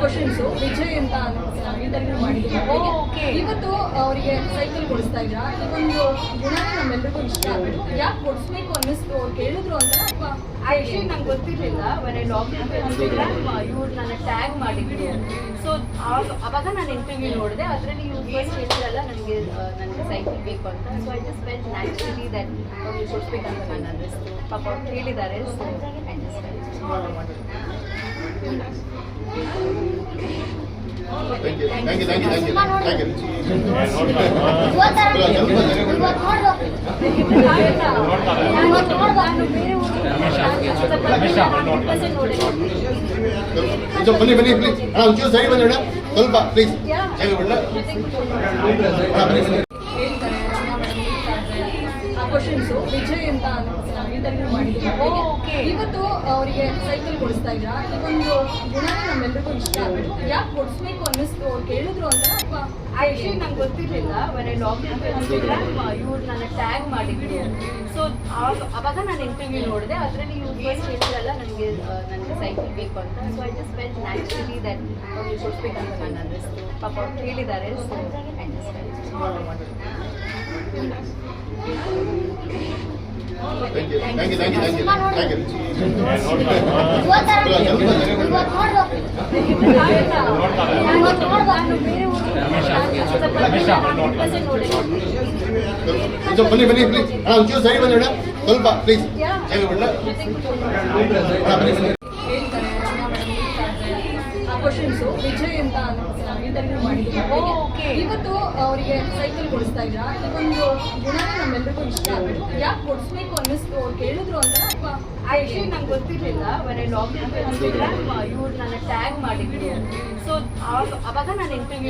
Questions Vijay ಅಂತ interview ಮಾಡಿದ್ರು. ಇವತ್ತು ಅವರಿಗೆ ಸೈಕಲ್ ಕೊಡಿಸ್ತಾ ಇದ್ರ? ಈ ಒಂದು ಗುಣನೇ ನಮ್ಮೆಲ್ರಿಗೂ ಇಷ್ಟ ಆಗ್ಬಿಟ್ಟು ಯಾಕೆ ಕೊಡಿಸ್ಬೇಕು ಅನ್ನಿಸ್ತು ಅವ್ರು ಕೇಳಿದ್ರು ಅಂತ ಆಕ್ಚುಲಿ ನಂಗೆ ಗೊತ್ತಿರಲಿಲ್ಲ. When I log in Instagram ಇವ್ರು ನನ್ನ ಟ್ಯಾಗ್ ಮಾಡಿದ್ರು. ಸೊ ಅವಾಗ ನಾನು ಇಂಟರ್ವ್ಯೂ ನೋಡಿದೆ. ಅದರಲ್ಲಿ ಇವ್ರು ಫಸ್ಟ್ ನನಗೆ ನನಗೆ ಸೈಕಲ್ ಬೇಕು ಅಂತ. So I just well naturally that ಅವ್ರಿಗೆ ಕೊಡಿಸ್ಬೇಕಂತ ನಾನು ಅನ್ನಿಸ್ತು. ಪಾಪ ಅವ್ರು ಕೇಳಿದ್ದಾರೆ. So I just Thank you, thank you. ನಾನು ಬೇರೆ ಊರು ಸ್ವಲ್ಪ ಬನ್ನಿ ಬನ್ನಿ ಪ್ಲೀಸ್ ಅಣ್ಣ ಒಂಚೂರು ಸೈಡ್ ಬನ್ನಿ ಅಣ್ಣ. ಸ್ವಲ್ಪ ಪ್ಲೀಸ್ ಸರಿ ಬಣ್ಣ ಬನ್ನಿ ಬನ್ನಿ. ಕ್ವಶನ್ಸ್ ವಿಜಯ್ ಅಂತ ಇಂಟರ್ವ್ಯೂ okay. ಇವತ್ತು ಅವರಿಗೆ ಸೈಕಲ್ ಕೊಡಿಸ್ತಾ ಇದ್ರ? ಈ ಒಂದು ಗುಣನೇ ನಮ್ಮೆಲ್ಲರಿಗೂ ಇಷ್ಟ ಆಗ್ಬಿಟ್ಟು ಯಾಕೆ ಕೊಡಿಸ್ಬೇಕು ಅನ್ನಿಸ್ತು ಅವ್ರು ಕೇಳಿದ್ರು ಅಂತ ಅಥವಾ ಆಕ್ಚುಲಿ ನಂಗೆ ಗೊತ್ತಿರಲಿಲ್ಲ. When I log in Instagram ಇವ್ರು ನನ್ನ ಟ್ಯಾಗ್ ಮಾಡಿದ್ರು. ಸೊ ಅವಾಗ ನಾನು ಇಂಟರ್ವ್ಯೂ ನೋಡಿದೆ. ಅದರಲ್ಲಿ ಇವ್ರು ಫಸ್ಟ್ ಹೇಳಿದ್ರಲ್ಲ ನನಗೆ ನನಗೆ ಸೈಕಲ್ ಬೇಕು ಅಂತ. So I just went naturally that ಅವ್ರಿಗೆ ಕೊಡ್ಬೇಕಂತ ನಾನು ಅನ್ನಿಸ್ತು. ಪಾಪ ಅವ್ರು ಕೇಳಿದ್ದಾರೆ ಸೊ ಐ Thank ಬನ್ನಿ ಬನ್ನಿ ಪ್ಲೀಸ್ ಅಣ್ಣ ಒಂಚೂರು ಸೈಡ್ ಬಂದ ಸ್ವಲ್ಪ ಪ್ಲೀಸ್ ಬನ್ನಿ. ಕ್ವಶನ್ಸ್ ವಿಜಯ್ ಅಂತ ಇಂಟರ್ವ್ಯೂ ಮಾಡಿದ್ದೀನಿ ಓ, okay. ಇವತ್ತು ಅವರಿಗೆ ಸೈಕಲ್ ಕೊಡಿಸ್ತಾ ಇದ್ರ? ಈ ಒಂದು ಗುಣನೇ ನಮ್ಮೆಲ್ರಿಗೂ ಇಷ್ಟ ಆಗುತ್ತೆ ಯಾಕೆ ಕೊಡಿಸ್ಬೇಕು ಅನ್ನಿಸ್ತು? ಅವ್ರು ಕೇಳಿದ್ರು ಅಂತ ಅಥವಾ ಆಕ್ಚುಲಿ ನಂಗೆ ಗೊತ್ತಿರಲಿಲ್ಲ when I log in Instagram ಇವ್ರು ನನ್ನ ಟ್ಯಾಗ್ ಮಾಡಿದ್ರು. ಸೊ ಅವಾಗ ನಾನು ಇಂಟರ್ವ್ಯೂ